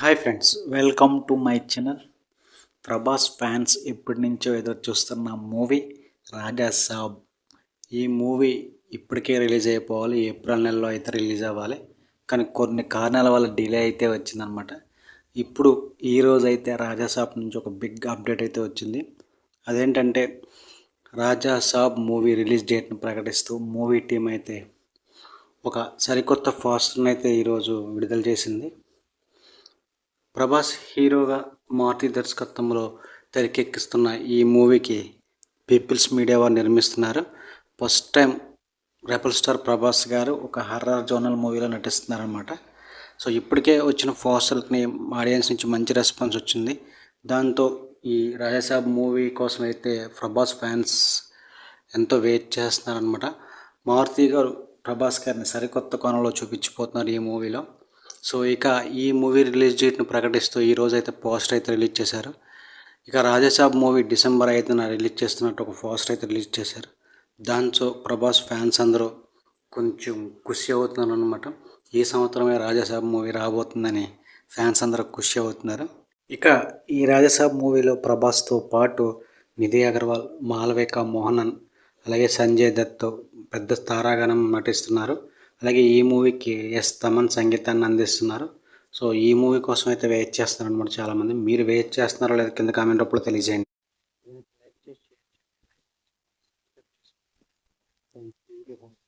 Hi friends welcome to my channel Prabhas fans ఎప్పటి నుంచో ఎదురు చూస్తున్న మూవీ రాజా సాబ్ ఈ మూవీ ఇప్పటికే రిలీజ్ అయిపోవాలి. ఏప్రిల్ నెలలో అయితే రిలీజ్ అవ్వాలి. కానీ కొన్ని కారణాల వల్ల డిలే అయితే వచ్చిందనమాట ఇప్పుడు ఈ అయితే రాజా సాబ్ నుంచి ఒక బిగ్ అప్డేట్ అయితే వచ్చింది. అదేంటంటే రాజా సాబ్ మూవీ రిలీజ్ డేట్ను ప్రకటిస్తూ మూవీ టీం అయితే ఒక సరికొత్త ఫాస్ట్ని అయితే ఈరోజు విడుదల చేసింది. ప్రభాస్ హీరోగా మారుతి దర్శకత్వంలో తెరకెక్కిస్తున్న ఈ మూవీకి పీపుల్స్ మీడియా వారు నిర్మిస్తున్నారు. First time rebel star Prabhas garu ఒక హర్రర్ జోనల్ మూవీలో నటిస్తున్నారనమాట సో ఇప్పటికే వచ్చిన పోస్టర్కి ఆడియన్స్ నుంచి మంచి రెస్పాన్స్ వచ్చింది. దాంతో ఈ రాజాసాబ్ మూవీ కోసం అయితే ప్రభాస్ ఫ్యాన్స్ ఎంతో వెయిట్ చేస్తున్నారనమాట మారుతి గారు ప్రభాస్ గారిని సరికొత్త కోణంలో చూపించిపోతున్నారు ఈ మూవీలో. సో ఇక ఈ మూవీ రిలీజ్ డేట్ను ప్రకటిస్తూ ఈరోజు అయితే పోస్టర్ అయితే రిలీజ్ చేశారు. ఇక రాజాసాబ్ మూవీ డిసెంబర్ ఐదున రిలీజ్ చేస్తున్నట్టు ఒక పోస్టర్ అయితే రిలీజ్ చేశారు. దాంతో ప్రభాస్ ఫ్యాన్స్ అందరూ కొంచెం ఖుషి అవుతున్నారు అనమాట ఈ సంవత్సరమే రాజాసాబ్ మూవీ రాబోతుందని ఫ్యాన్స్ అందరూ ఖుషి అవుతున్నారు. ఇక ఈ రాజాసాబ్ మూవీలో ప్రభాస్తో పాటు నిధి అగర్వాల్ మాల్విక మోహనన్ అలాగే సంజయ్ దత్తో పెద్ద తారాగణం నటిస్తున్నారు. అలాగే ఈ మూవీకి ఎస్ తమన్ సంగీతాన్ని అందిస్తున్నారు. సో ఈ మూవీ కోసం అయితే వెయిట్ చేస్తున్నారు అనమాట చాలామంది. మీరు వెయిట్ చేస్తున్నారో లేదా కింద కామెంట్ అప్పుడు తెలియజేయండి. Thank you.